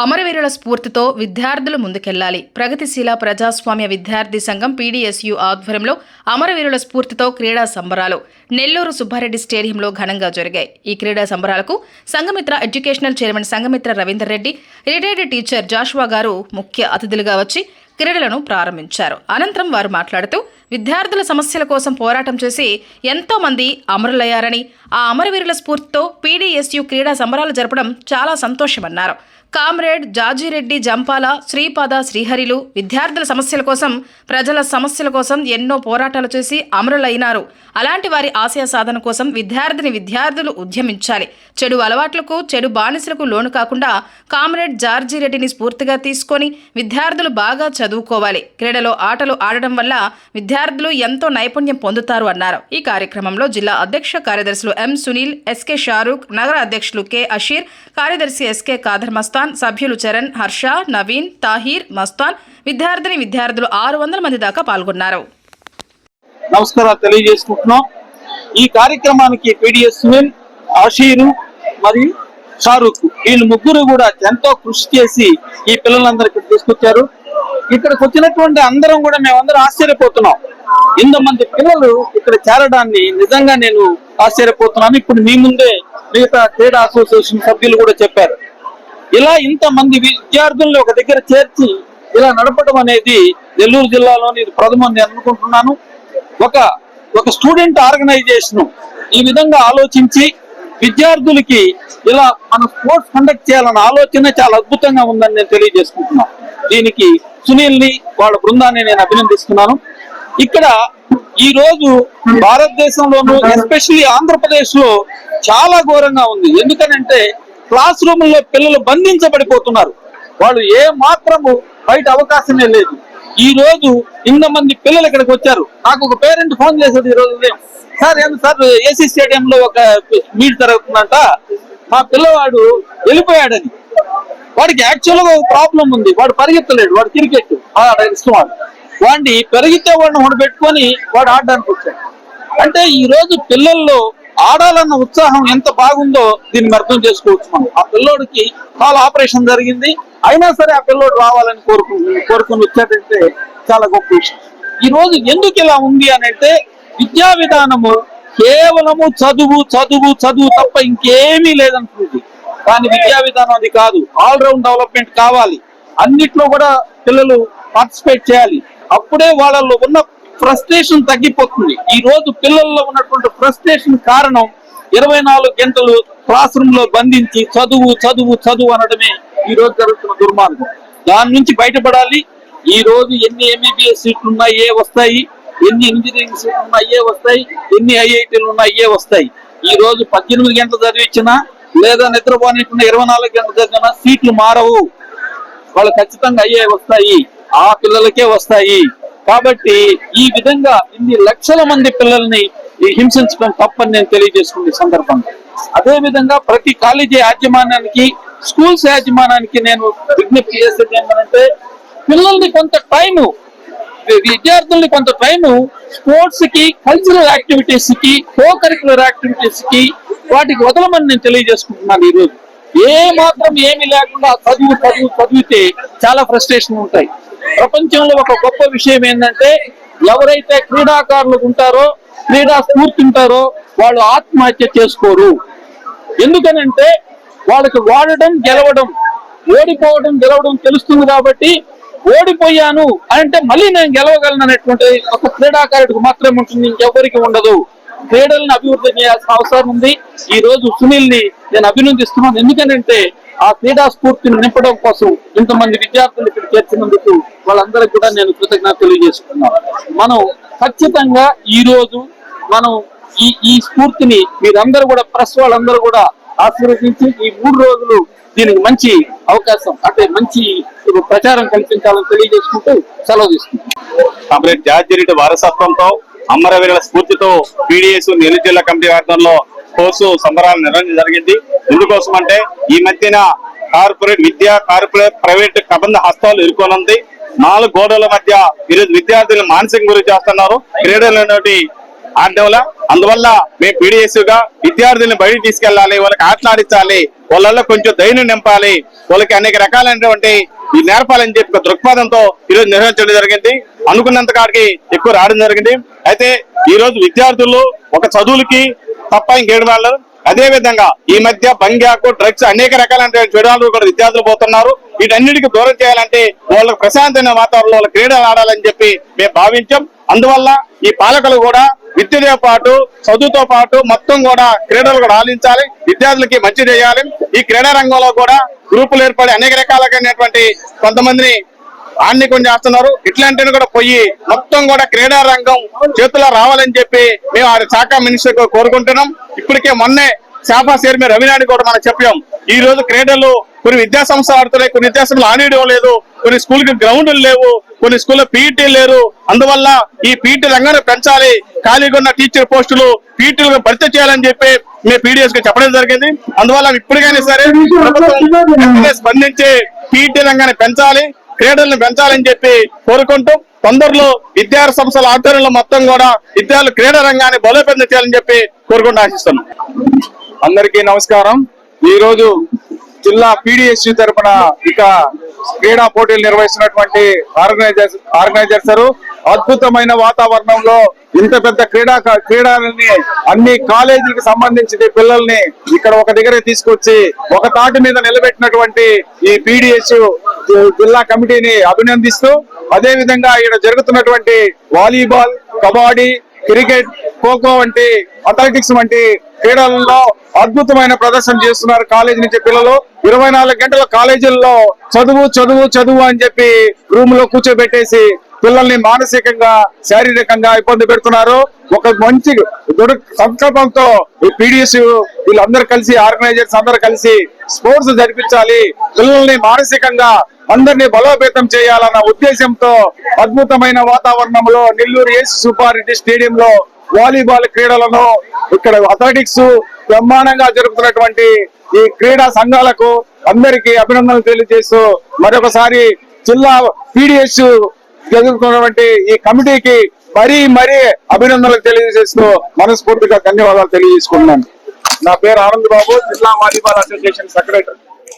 అమరవీరుల స్ఫూర్తితో విద్యార్థులు ముందుకెళ్ళాలి ప్రగతిశీల ప్రజాస్వామ్య విద్యార్థి సంఘం పీడీఎస్యు ఆధ్వర్యంలో అమరవీరుల స్ఫూర్తితో క్రీడా సంబరాలు నెల్లూరు సుబ్బారెడ్డి స్టేడియంలో ఘనంగా జరిగాయి. ఈ క్రీడా సంబరాలకు Sanghamitra educational chairman Sanghamitra Ravinder Reddy retired teacher Joshua గారు ముఖ్య అతిథులుగా వచ్చి క్రీడలను ప్రారంభించారు. అనంతరం వారు మాట్లాడుతూ విద్యార్థుల సమస్యల కోసం పోరాటం చేసి ఎంతో మంది అమరులయ్యారని ఆ అమరవీరుల స్ఫూర్తితో పీడీఎస్యు క్రీడా సంబరాలు జరపడం చాలా సంతోషమన్నారు. కామ్రేడ్ జాజిరెడ్డి జంపాల శ్రీపాద శ్రీహరిలు విద్యార్థుల సమస్యల కోసం ప్రజల సమస్యల కోసం ఎన్నో పోరాటాలు చేసి అమరులైనారు. అలాంటి వారి ఆశయ సాధన కోసం విద్యార్థిని విద్యార్థులు ఉద్యమించాలి. చెడు అలవాట్లకు చెడు బానిసలకు లోను కాకుండా కామ్రేడ్ జార్జిరెడ్డిని స్ఫూర్తిగా తీసుకొని విద్యార్థులు బాగా చదువుకోవాలి. క్రీడలో ఆటలు ఆడడం వల్ల విద్యార్థులు ఎంతో నైపుణ్యం పొందుతారు అన్నారు. ఈ కార్యక్రమంలో జిల్లా అధ్యక్ష కార్యదర్శులు ఎం సునీల్ ఎస్కే షారూక్ నగర అధ్యక్షులు కె అషీర్ కార్యదర్శి ఎస్కే కాధర్మస్తా మస్తాన్ సభ్యులు చరణ్ హర్ష నవీన్ తాహీర్ మస్తాన్ విద్యార్థిని విద్యార్థులు ఆరు వందల మంది దాకా పాల్గొన్నారు. నమస్కారాలు తెలియజేసుకుంటున్నాం. ఈ కార్యక్రమానికి పీడిఎస్ సునీల్ ఆషీరు మరియు షారూక్ వీళ్ళు ముగ్గురు కూడా ఎంతో కృషి చేసి ఈ పిల్లలందరికీ తీసుకొచ్చారు. ఇక్కడికి వచ్చినటువంటి అందరం కూడా మేమందరం ఆశ్చర్యపోతున్నాం. ఇంతమంది పిల్లలు ఇక్కడ చేరడాన్ని నిజంగా నేను ఆశ్చర్యపోతున్నాను. ఇప్పుడు మీ ముందే మిగతా క్రీడా అసోసియేషన్ సభ్యులు కూడా చెప్పారు. ఇలా ఇంతమంది విద్యార్థుల్ని ఒక దగ్గర చేర్చి ఇలా నడపడం అనేది నెల్లూరు జిల్లాలోని ఇది ప్రథమం నేను అనుకుంటున్నాను. ఒక ఒక స్టూడెంట్ ఆర్గనైజేషన్ ఈ విధంగా ఆలోచించి విద్యార్థులకి ఇలా మన స్పోర్ట్స్ కండక్ట్ చేయాలన్న ఆలోచన చాలా అద్భుతంగా ఉందని నేను తెలియజేసుకుంటున్నాను దీనికి సునీల్ని వాళ్ళ బృందాన్ని నేను అభినందిస్తున్నాను. ఇక్కడ ఈ రోజు భారతదేశంలోను ఎస్పెషల్లీ ఆంధ్రప్రదేశ్లో చాలా ఘోరంగా ఉంది. ఎందుకనంటే క్లాస్ రూముల్లో పిల్లలు బంధించబడిపోతున్నారు. వాళ్ళు ఏ మాత్రము బయట అవకాశమే లేదు. ఈ రోజు ఇంతమంది పిల్లలు ఇక్కడికి వచ్చారు. నాకు ఒక పేరెంట్ ఫోన్ చేసేది ఈ రోజు ఉదయం. సార్ ఏంది సార్ ఏసీ స్టేడియం లో ఒక మీట్ జరుగుతుందంట. మా పిల్లవాడు వెళ్ళిపోయాడని. వాడికి యాక్చువల్గా ఒక ప్రాబ్లం ఉంది. వాడు పరిగెత్తలేడు. వాడు క్రికెట్ ఇష్టం వాడు. వాడిని పెరిగితే వాడిని వాడు పెట్టుకొని వాడు ఆడడానికి వచ్చాడు. అంటే ఈ రోజు పిల్లల్లో ఆడాలన్న ఉత్సాహం ఎంత బాగుందో దీన్ని అర్థం చేసుకోవచ్చు మనం. ఆ పిల్లోడికి చాలా ఆపరేషన్ జరిగింది. అయినా సరే ఆ పిల్లోడు రావాలని కోరుకుని కోరుకుని వచ్చాడంటే చాలా గొప్ప విషయం. ఈ రోజు ఎందుకు ఇలా ఉంది అని అంటే విద్యా విధానము కేవలము చదువు చదువు చదువు తప్ప ఇంకేమీ లేదనుకుంది కానీ విద్యా విధానం అది కాదు. ఆల్ రౌండ్ డెవలప్మెంట్ కావాలి. అన్నిట్లో కూడా పిల్లలు పార్టిసిపేట్ చేయాలి. అప్పుడే వాళ్ళలో ఉన్న ఫ్రస్ట్రేషన్ తగ్గిపోతుంది. ఈ రోజు పిల్లల్లో ఉన్నటువంటి ఫ్రస్ట్రేషన్ కారణం ఇరవై నాలుగు గంటలు క్లాస్ రూమ్లో బంధించి చదువు చదువు చదువు అనడమే ఈ రోజు జరుగుతున్న దుర్మార్గం. దాని నుంచి బయటపడాలి. ఈ రోజు ఎన్ని ఎంబీబీఎస్ సీట్లు ఉన్నాయి ఏ వస్తాయి? ఎన్ని ఇంజనీరింగ్ సీట్లు ఉన్నాయి ఏ వస్తాయి? ఎన్ని ఐఐటీలు ఉన్నాయి ఏ వస్తాయి? ఈ రోజు పద్దెనిమిది గంటలు చదివించినా లేదా నిద్రపోనికుండా ఇరవై నాలుగు గంటలు చదివినా సీట్లు మారవు. వాళ్ళు ఖచ్చితంగా అయ్యే వస్తాయి. ఆ పిల్లలకే వస్తాయి. కాబట్టి ఈ విధంగా ఇన్ని లక్షల మంది పిల్లల్ని ఈ హింసించడం తప్పని నేను తెలియజేసుకునే సందర్భంగా అదే విధంగా ప్రతి కాలేజీ యాజమాన్యానికి స్కూల్స్ యాజమాన్యానికి నేను విజ్ఞప్తి చేసేది ఏమనంటే పిల్లల్ని కొంత టైము విద్యార్థుల్ని కొంత టైం స్పోర్ట్స్కి కల్చరల్ యాక్టివిటీస్కి కో కరికులర్ యాక్టివిటీస్కి వాటికి వదలమని నేను తెలియజేసుకుంటున్నాను ఈరోజు. ఏ మాత్రం ఏమి లేకుండా చదువు చదువు చదివితే చాలా ఫ్రస్ట్రేషన్ ఉంటాయి. ప్రపంచంలో ఒక గొప్ప విషయం ఏంటంటే ఎవరైతే క్రీడాకారులు ఉంటారో క్రీడా స్ఫూర్తి ఉంటారో వాళ్ళు ఆత్మహత్య చేసుకోరు. ఎందుకనంటే వాళ్ళకి వాడడం గెలవడం ఓడిపోవడం గెలవడం తెలుస్తుంది కాబట్టి ఓడిపోయాను అంటే మళ్ళీ నేను గెలవగలను అనేటువంటి ఒక క్రీడాకారుడికి మాత్రమే ఉంటుంది ఇంకెవరికి ఉండదు. క్రీడలను అభివృద్ధి చేయాల్సిన అవసరం ఉంది. ఈ రోజు సునీల్ని నేను అభినందిస్తున్నాను. ఎందుకనంటే ఆ క్రీడా స్ఫూర్తిని నింపడం కోసం ఇంతమంది విద్యార్థులు ఇక్కడ చేర్చినందుకు వాళ్ళందరికీ కూడా నేను కృతజ్ఞత తెలియజేస్తున్నాను మనం ఖచ్చితంగా ఈ రోజు మనం ఈ ఈ స్ఫూర్తిని మీరందరూ కూడా ప్రెస్ వాళ్ళందరూ కూడా ఆశీర్వదించి ఈ మూడు రోజులు దీనికి మంచి అవకాశం అంటే మంచి ప్రచారం కల్పించాలని తెలియజేసుకుంటూ సెలవు తీసుకుంటాం కామ్రేడ్ జార్జిరెడ్డి వారసత్వంతో అమరవీరుల స్ఫూర్తితో పీడిఎస్ నెల్లూరు జిల్లా కమిటీ ఆధ్వర్యంలో కోర్సు సంబరాలు నిర్వహించడం జరిగింది. ఎందుకోసం అంటే ఈ మధ్యన కార్పొరేట్ విద్యా కార్పొరేట్ ప్రైవేట్ కబంధ హస్తాలు ఇరుకోనుంది నాలుగు గోడల మధ్య ఈరోజు విద్యార్థులు మానసిక గురి చేస్తున్నారు. క్రీడలనేటి ఆడడం అందువల్ల మేము పీడిఎస్గా విద్యార్థుల్ని విద్యార్థులను బయటికి తీసుకెళ్ళాలి వాళ్ళకి ఆటలాడించాలి వాళ్ళల్లో కొంచెం ధైర్యం నింపాలి వాళ్ళకి అనేక రకాలైనటువంటి ఈ నేర్పాలని చెప్పి ఒక దృక్పథంతో ఈరోజు నిర్వహించడం జరిగింది. అనుకున్నంత కాడికి ఎక్కువ రావడం జరిగింది. అయితే ఈ రోజు విద్యార్థులు ఒక చదువులకి తప్ప ఇంకేడు వాళ్ళు అదే విధంగా ఈ మధ్య బంగ్యాకు డ్రగ్స్ అనేక రకాలైన చెడాలు కూడా విద్యార్థులు పోతున్నారు. వీటన్నిటికీ దూరం చేయాలంటే వాళ్ళకి ప్రశాంతమైన వాతావరణంలో వాళ్ళ క్రీడలు ఆడాలని చెప్పి మేము భావించాం. అందువల్ల ఈ పాలకులు కూడా విద్యతో పాటు చదువుతో పాటు మొత్తం కూడా క్రీడలు కూడా ఆలించాలి విద్యార్థులకి మంచి చేయాలి. ఈ క్రీడా రంగంలో కూడా గ్రూపులు ఏర్పడి అనేక రకాలైనటువంటి కొంతమందిని ఆన్నికం చేస్తున్నారు. ఇట్లాంటివి కూడా పోయి మొత్తం కూడా క్రీడా రంగం చేతిలో రావాలని చెప్పి మేము ఆ శాఖ మినిస్టర్ కోరుకుంటున్నాం. ఇప్పటికే మొన్నే శాఖ చైర్మన్ రవినాయుడు కూడా మనం చెప్పాం. ఈ రోజు క్రీడలు కొన్ని విద్యా సంస్థలు ఆడుతున్నాయి. కొన్ని విద్యా సంస్థలు ఆనేయడం లేదు. కొన్ని స్కూల్కి గ్రౌండ్లు లేవు. కొన్ని స్కూల్లో పీఈటీ లేరు. అందువల్ల ఈ పీఈటీ రంగాన్ని పెంచాలి. ఖాళీగా ఉన్న టీచర్ పోస్టులు పీఈటీలు భర్తీ చేయాలని చెప్పి మేము పీడిఎస్కి చెప్పడం జరిగింది. అందువల్ల ఇప్పటికైనా సరే ప్రభుత్వం స్పందించి పీఈటీ రంగాన్ని పెంచాలి. క్రీడలను పెంచాలని చెప్పి కోరుకుంటూ తొందరలో విద్యార్థి సంస్థల ఆధ్వర్యంలో మొత్తం కూడా విద్యార్థులు క్రీడా రంగాన్ని బలోపేతం చేయాలని చెప్పి కోరుకుంటూ ఆశిస్తున్నాం. అందరికీ నమస్కారం. ఈ రోజు జిల్లా పీడిఎస్యు తరపున ఇక క్రీడా పోటీలు నిర్వహిస్తున్నటువంటి ఆర్గనైజర్స్ ఆర్గనైజర్స్ అద్భుతమైన వాతావరణంలో ఇంత పెద్ద క్రీడా క్రీడలని అన్ని కాలేజీలకు సంబంధించిన పిల్లల్ని ఇక్కడ ఒక దగ్గర తీసుకొచ్చి ఒక తాటి మీద నిలబెట్టినటువంటి ఈ పీడిఎస్ జిల్లా కమిటీని అభినందిస్తూ అదే విధంగా ఇక్కడ జరుగుతున్నటువంటి వాలీబాల్ కబడ్డీ క్రికెట్ ఖోఖో వంటి అథ్లెటిక్స్ వంటి క్రీడలలో అద్భుతమైన ప్రదర్శన చేస్తున్నారు కాలేజీ నుంచి పిల్లలు. ఇరవై నాలుగు గంటల కాలేజీల్లో చదువు చదువు చదువు అని చెప్పి రూమ్లో కూర్చోబెట్టేసి పిల్లల్ని మానసికంగా శారీరకంగా ఇబ్బంది పెడుతున్నారు. ఒక మంచి సంకల్పంతో ఈ పీడిఎస్ వీళ్ళందరూ కలిసి ఆర్గనైజర్స్ అందరూ కలిసి స్పోర్ట్స్ జరిపించాలి. పిల్లల్ని మానసికంగా అందరినీ బలోపేతం చేయాలన్న ఉద్దేశంతో అద్భుతమైన వాతావరణంలో నెల్లూరు ఏసు రెడ్డి స్టేడియంలో వాలీబాల్ క్రీడలను ఇక్కడ అథ్లెటిక్స్ బ్రహ్మాండంగా జరుపుతున్నటువంటి ఈ క్రీడా సంఘాలకు అందరికీ అభినందనలు తెలియజేస్తూ మరొకసారి జిల్లా పీడిఎస్ జరుగుతున్నటువంటి ఈ కమిటీకి మరీ మరీ అభినందనలు తెలియజేస్తూ మనస్ఫూర్తిగా ధన్యవాదాలు తెలియజేసుకున్నాను నా పేరు ఆనంద్ బాబు జిల్లా వాలీబాల్ అసోసియేషన్ సెక్రటరీ.